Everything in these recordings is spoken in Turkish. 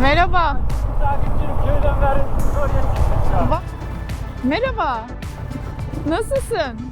Merhaba. Bak. Merhaba. Nasılsın?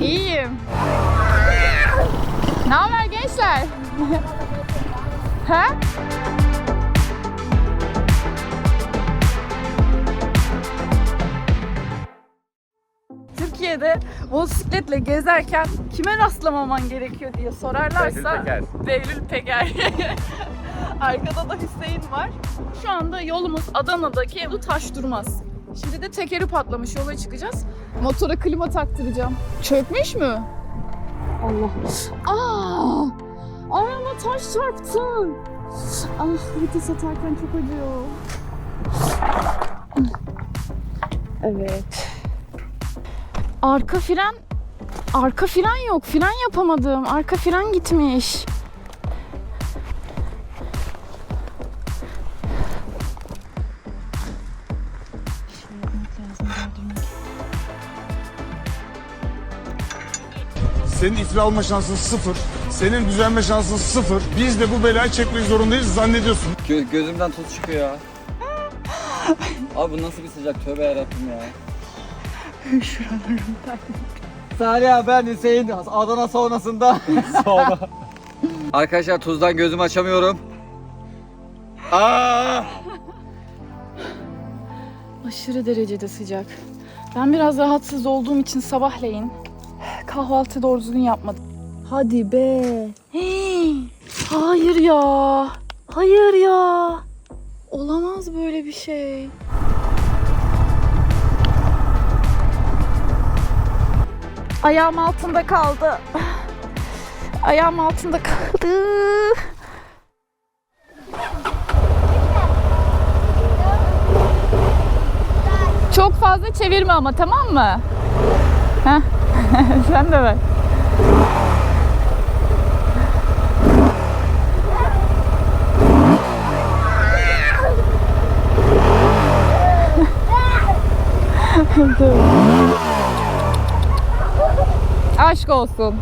İyiyim. Ne haber gençler? ha? Türkiye'de motosikletle gezerken kime rastlamaman gerekiyor diye sorarlarsa Behlül Behlül Peker. Arkada da Hüseyin var. Şu anda yolumuz Adana'daki bu taş durmaz. Şimdi de tekeri patlamış yola çıkacağız. Motora klima taktıracağım. Çökmüş mü? Allah. Aa! Ayağıma taş çarptı. Ah vites atarken çok acıyor. Evet. Arka fren Arka fren yok. Fren yapamadım. Arka fren gitmiş. Senin itri alma şansın sıfır. Senin düzelme şansın sıfır. Biz de bu belayı çekmek zorundayız zannediyorsun. Gö- gözümden tuz çıkıyor ya. Abi bu nasıl bir sıcak tövbe yarabbim ya. Salih ben Hüseyin Adana saunasında. Sauna. Arkadaşlar tuzdan gözümü açamıyorum. Aa! Aşırı derecede sıcak. Ben biraz rahatsız olduğum için sabahleyin kahvaltı doğru düzgün yapmadım. Hadi be. Hayır ya. Hayır ya. Olamaz böyle bir şey. Ayağım altında kaldı. Ayağım altında kaldı. Çok fazla çevirme ama tamam mı? Heh. Sen de ver. Aşk olsun.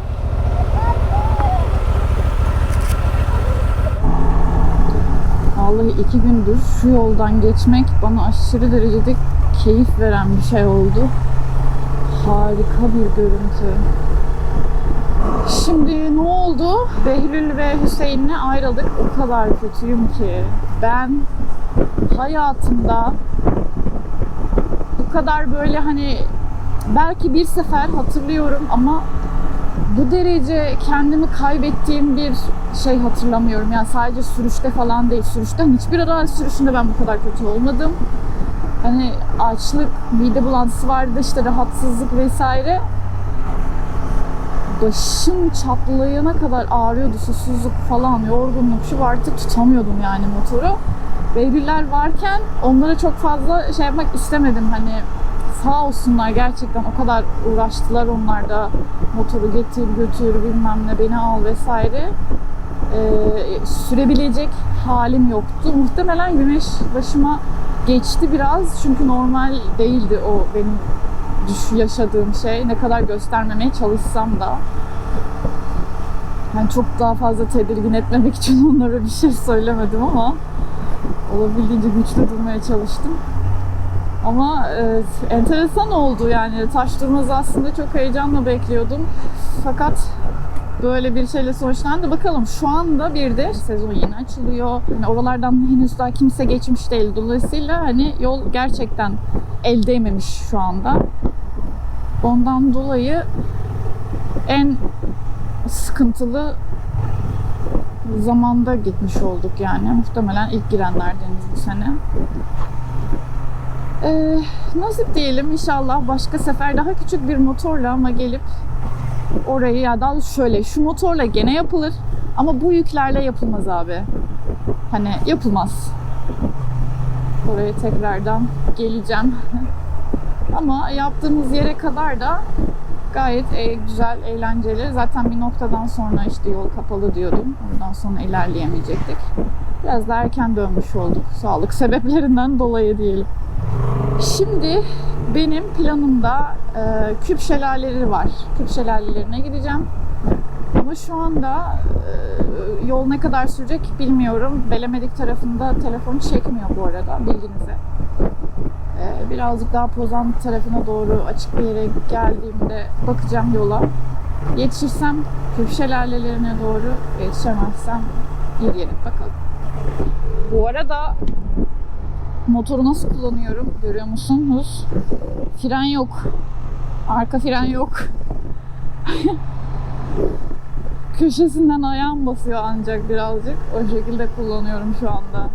Vallahi iki gündür şu yoldan geçmek bana aşırı derecede keyif veren bir şey oldu. Harika bir görüntü. Şimdi ne oldu? Behlül ve Hüseyin'le ayrıldık. O kadar kötüyüm ki. Ben hayatımda bu kadar böyle hani belki bir sefer hatırlıyorum ama bu derece kendimi kaybettiğim bir şey hatırlamıyorum. Yani sadece sürüşte falan değil. Sürüşten hiçbir araç sürüşünde ben bu kadar kötü olmadım. Hani açlık, mide bulantısı vardı, işte rahatsızlık vesaire. Başım çatlayana kadar ağrıyordu, susuzluk falan, yorgunluk, şu var, artık tutamıyordum yani motoru. Beygirler varken onlara çok fazla şey yapmak istemedim hani sağ olsunlar gerçekten o kadar uğraştılar onlar da motoru getir götür bilmem ne beni al vesaire Ee, sürebilecek halim yoktu muhtemelen güneş başıma geçti biraz çünkü normal değildi o benim yaşadığım şey ne kadar göstermemeye çalışsam da yani çok daha fazla tedirgin etmemek için onlara bir şey söylemedim ama olabildiğince güçlü durmaya çalıştım. Ama e, enteresan oldu yani taş durmaz aslında çok heyecanla bekliyordum. Fakat böyle bir şeyle sonuçlandı. Bakalım şu anda bir de sezon yeni açılıyor. Hani oralardan henüz daha kimse geçmiş değil. Dolayısıyla hani yol gerçekten el değmemiş şu anda. Ondan dolayı en sıkıntılı zamanda gitmiş olduk yani. Muhtemelen ilk girenlerdeniz bu sene. Ee, nasip diyelim inşallah başka sefer daha küçük bir motorla ama gelip orayı ya daha şöyle şu motorla gene yapılır ama bu yüklerle yapılmaz abi. Hani yapılmaz. Oraya tekrardan geleceğim. ama yaptığımız yere kadar da gayet e, güzel, eğlenceli. Zaten bir noktadan sonra işte yol kapalı diyordum. Ondan sonra ilerleyemeyecektik. Biraz da erken dönmüş olduk. Sağlık sebeplerinden dolayı diyelim. Şimdi benim planımda e, küp şelaleleri var. Küp şelalelerine gideceğim. Ama şu anda e, yol ne kadar sürecek bilmiyorum. Belemedik tarafında telefonu çekmiyor bu arada bilginize. E, birazcık daha Pozan tarafına doğru açık bir yere geldiğimde bakacağım yola. Yetişirsem Küf şelalelerine doğru, yetişemezsem yürüyelim bakalım. Bu arada motoru nasıl kullanıyorum görüyor musunuz? Fren yok. Arka fren yok. Köşesinden ayağım basıyor ancak birazcık. O şekilde kullanıyorum şu anda.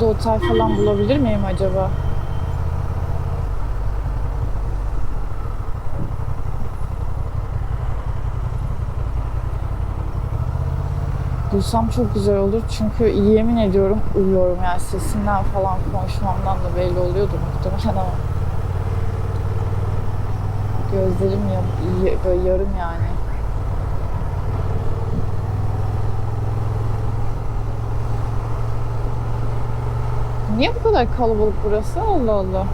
Burada otel falan bulabilir miyim acaba? Bulsam çok güzel olur çünkü yemin ediyorum uyuyorum yani sesimden falan konuşmamdan da belli oluyordur muhtemelen ama gözlerim ya, böyle yarım yani. Niye bu kadar kalabalık burası? Allah Allah.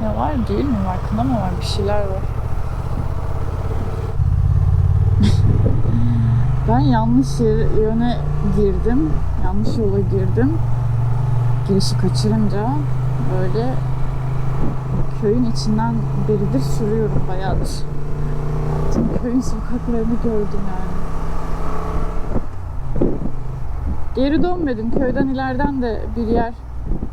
Ne var? Değil mi? Farkında mı var? Bir şeyler var. ben yanlış yöne girdim. Yanlış yola girdim. Girişi kaçırınca böyle köyün içinden beridir sürüyorum bayağıdır. Tüm köyün sokaklarını gördüm yani. Geri dönmedim. Köyden ileriden de bir yer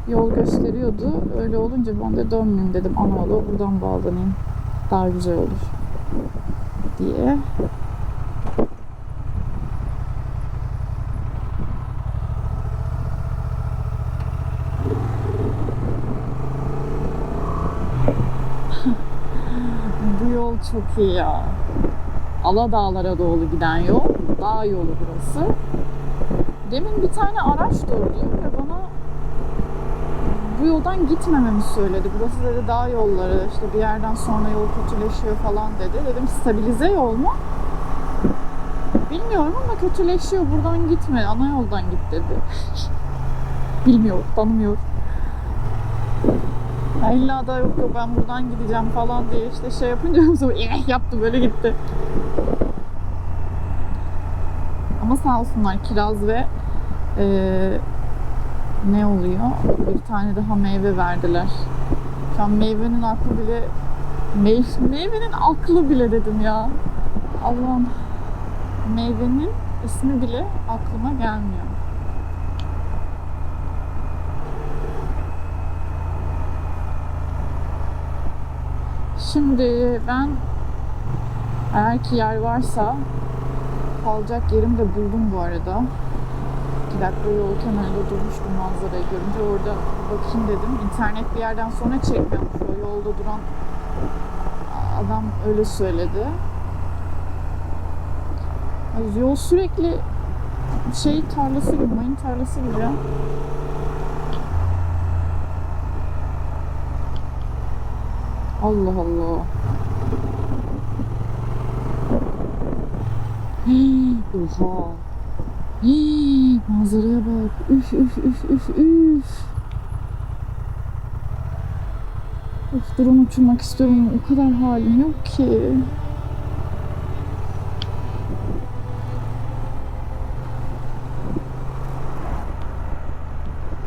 yol gösteriyordu. Öyle olunca ben de dönmeyeyim dedim. Ana yola buradan bağlanayım. Daha güzel olur diye. Bu çok iyi ya. Aladağlara doğru giden yol. Dağ yolu burası. Demin bir tane araç durdu ve bana bu yoldan gitmememi söyledi. Burası dedi dağ yolları, işte bir yerden sonra yol kötüleşiyor falan dedi. Dedim stabilize yol mu? Bilmiyorum ama kötüleşiyor. Buradan gitme, ana yoldan git dedi. Bilmiyor, tanımıyor. Ya illa da yok yok ben buradan gideceğim falan diye işte şey yapınca sonra eh yaptı böyle gitti. Ama sağ olsunlar kiraz ve eee, ne oluyor? Bir tane daha meyve verdiler. Şu an meyvenin aklı bile mey- meyvenin aklı bile dedim ya. Allah'ım meyvenin ismi bile aklıma gelmiyor. Şimdi ben eğer ki yer varsa kalacak yerim de buldum bu arada. İki dakika yol kenarında durmuştum manzarayı görünce orada bakayım dedim. İnternet bir yerden sonra çekmiyormuş o yolda duran adam öyle söyledi. Yol sürekli şey tarlası gibi, mayın tarlası gibi Allah Allah. Hii, Oha. Hii, manzaraya bak. Üf üf üf üf üf. Of drone uçurmak istiyorum. O kadar halim yok ki.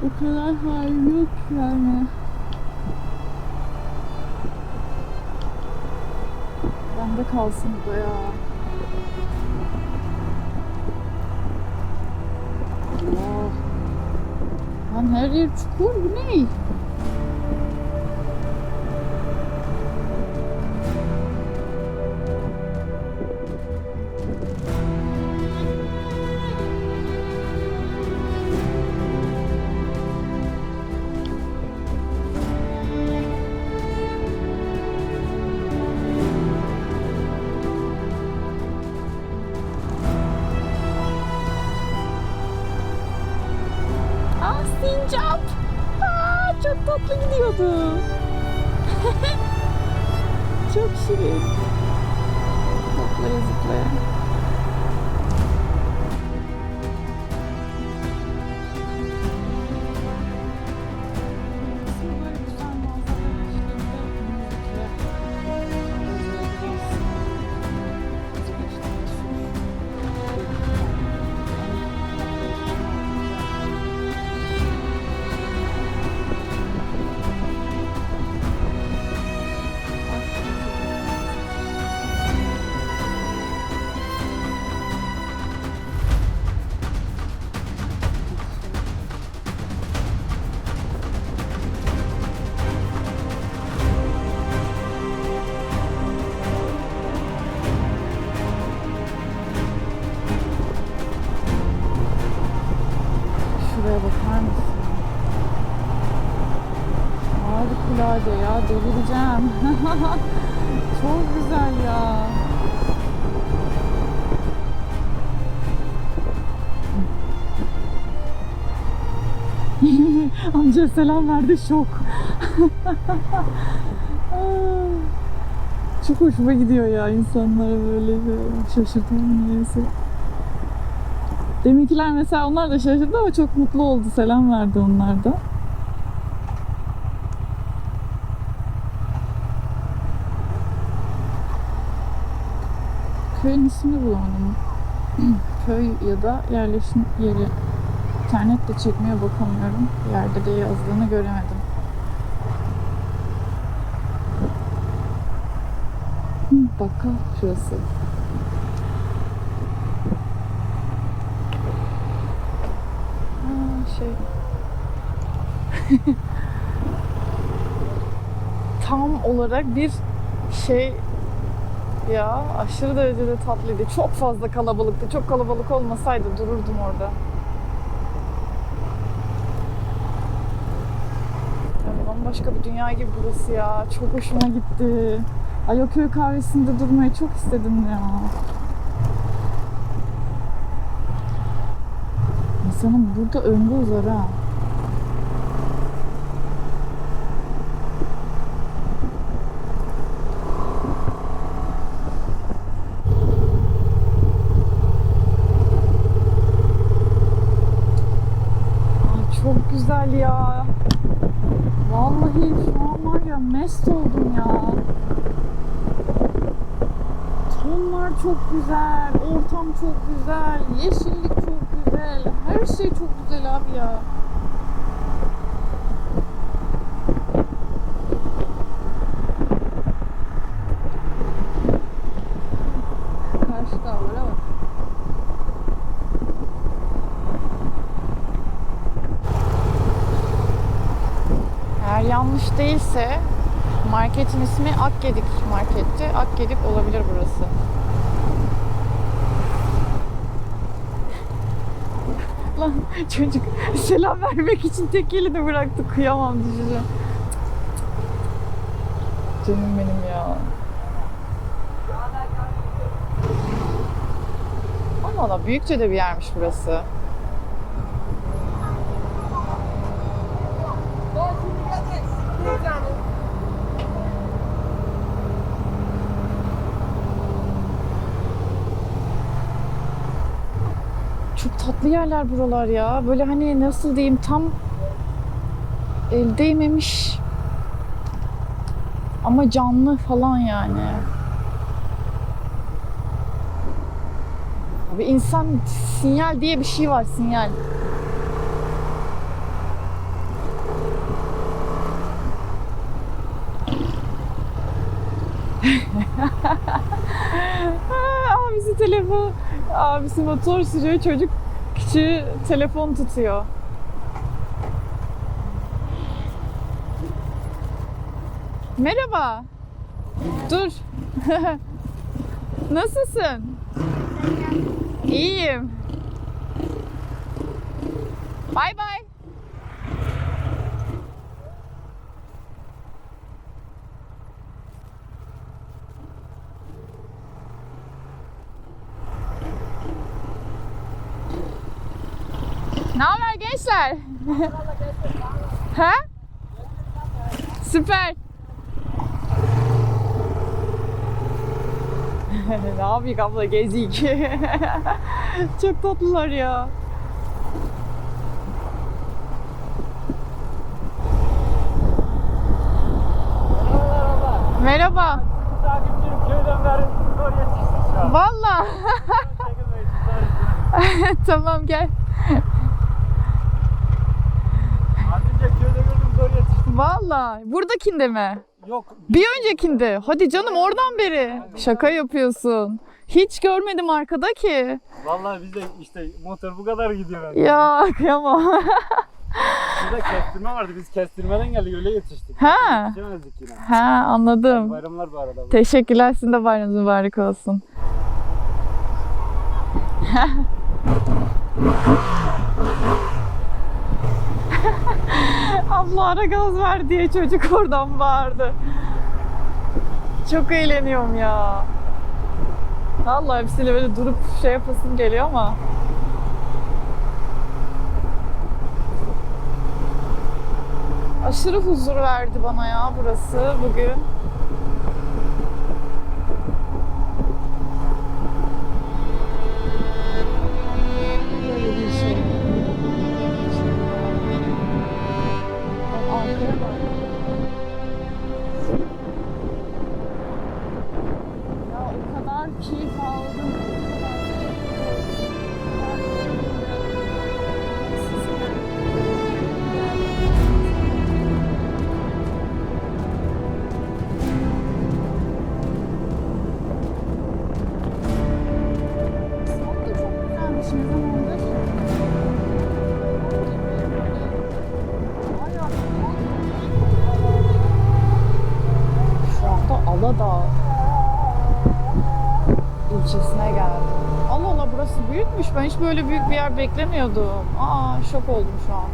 O kadar hal yok yani. Bende kalsın bu ya. Allah. Lan her yer çukur bu ne? there. Selam verdi şok. Çok hoşuma gidiyor ya insanlara böyle şaşırtan niyeyse. Deminkiler mesela onlar da şaşırdı ama çok mutlu oldu. Selam verdi onlar da. Köyün ismini bulamadım. Köy ya da yerleşim yeri. İnternette çekmeye bakamıyorum. Bir yerde de yazdığını göremedim. Hı, Bakkal şurası. Aa, şey. Tam olarak bir şey ya aşırı derecede tatlıydı. Çok fazla kalabalıktı. Çok kalabalık olmasaydı dururdum orada. Ya bambaşka bir dünya gibi burası ya. Çok hoşuma gitti. Ay o köy kahvesinde durmayı çok istedim ya. İnsanın burada ömrü uzar ha. Ay çok güzel ya. Vallahi şu an var ya mest oldum ya. Tonlar çok güzel, ortam çok güzel, yeşillik çok güzel, her şey çok güzel abi ya. Karşı dağlara bak. Eğer yanlış değilse marketin ismi Akgedik marketti. Akgedik olabilir burası. Lan çocuk selam vermek için tek elini bıraktı. Kıyamam düşeceğim. Canım benim ya. Allah Allah büyükçe de bir yermiş burası. tatlı yerler buralar ya. Böyle hani nasıl diyeyim tam el değmemiş ama canlı falan yani. Abi insan sinyal diye bir şey var sinyal. abisi telefon, abisi motor sürüyor, çocuk küçüğü telefon tutuyor. Merhaba. Dur. Nasılsın? İyiyim. Bay bay. Ne gençler? ha? Süper. ne yapayım abla gezik. Çok tatlılar ya. Merhaba. Köyden beri şu an. Valla. Tamam gel. Valla. Buradakinde mi? Yok Bir öncekinde. Hadi canım oradan beri. Şaka yapıyorsun. Hiç görmedim arkada ki. vallahi bizde işte motor bu kadar gidiyor. Yani. Ya kıyamam. Burada kestirme vardı biz kestirmeden geldik öyle yetiştik. Ha. Yetişemezdik yine. ha anladım. Bayramlar bu arada. Teşekkürler. Sizin de bayramınız mübarek olsun. Abla ara gaz ver diye çocuk oradan bağırdı. Çok eğleniyorum ya. Vallahi hepsiyle böyle durup şey yapasım geliyor ama. Aşırı huzur verdi bana ya burası bugün. Büyükmüş. Ben hiç böyle büyük bir yer beklemiyordum. Aa şok oldum şu an.